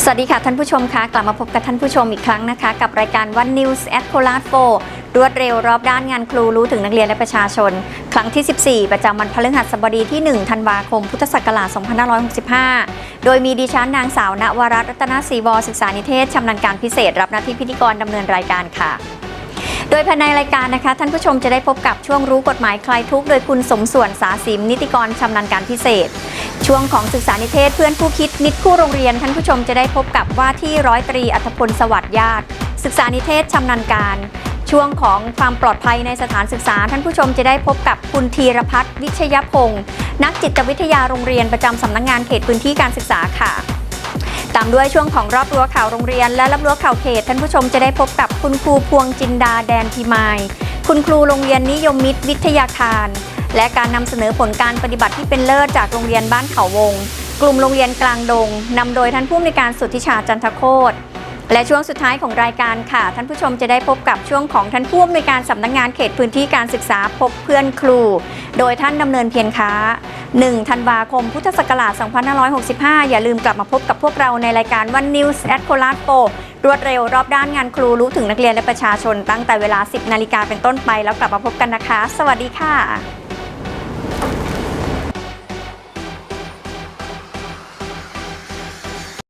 สวัสดีค่ะท่านผู้ชมคะกลับมาพบกับท่านผู้ชมอีกครั้งนะคะ กับรายการ One News at c o l a d 4รวดเร็วรอบด้านงานครูรู้ถึงนักเรียนและประชาชน ครั้งที่ 14 ประจำวันพฤหัสบดีที่ 1 ธันวาคม พุทธศักราช 2565 โดยมีดิฉันนางสาวณวรัตน์รัตนศรีวศึกษานิเทศชำนาญการพิเศษ รับหน้าที่พิธีกรดำเนินรายการค่ะโดยภายในรายการนะคะ ท่านผู้ชมจะได้พบกับช่วงรู้กฎหมายคลายทุกข์โดยคุณสมส่วนสาสิมนิติกรชำนาญการพิเศษ ช่วงของศึกษานิเทศเพื่อนผู้คิดนิดคู่โรงเรียนท่านผู้ชมจะได้พบกับว่าที่ร้อยตรีอัธพลสวัสดิ์ญาติ ศึกษานิเทศชำนาญการ ช่วงของความปลอดภัยในสถานศึกษา ท่านผู้ชมจะได้พบกับคุณธีรพัฒน์วิชยพงศ์นักจิตวิทยาโรงเรียนประจำสำนักงงานเขตพื้นที่การศึกษาค่ะ ตามด้วยช่วงของรอบรั้วข่าวโรงเรียน และรอบรั้วข่าวเขต ท่านผู้ชมจะได้พบกับคุณครูพวงจินดาแดนพิมาย คุณครูโรงเรียนนิยมมิตรวิทยาคาร และการนำเสนอผลการปฏิบัติที่เป็นเลิศจากโรงเรียนบ้านเขาวง กลุ่มโรงเรียนกลางดงนำโดยท่านผู้อำนวยการสุทธิชาจันทโคตและช่วงสุดท้ายของรายการค่ะ ท่านผู้ชมจะได้พบกับช่วงของท่านผู้อำนวยการสำนักงานเขตพื้นที่การศึกษาพบเพื่อนครู โดยท่านดำเนินเพียรค้า 1 ธันวาคม พุทธศักราช 2565 อย่าลืมกลับมาพบกับพวกเราในรายการ One News at c o l a d 4รวดเร็วรอบด้านงานครูรู้ถึงนักเรียนและประชาชนตั้งแต่เวลา 10 นาฬิกาเป็นต้นไป แล้วกลับมาพบกันนะคะ สวัสดีค่ะ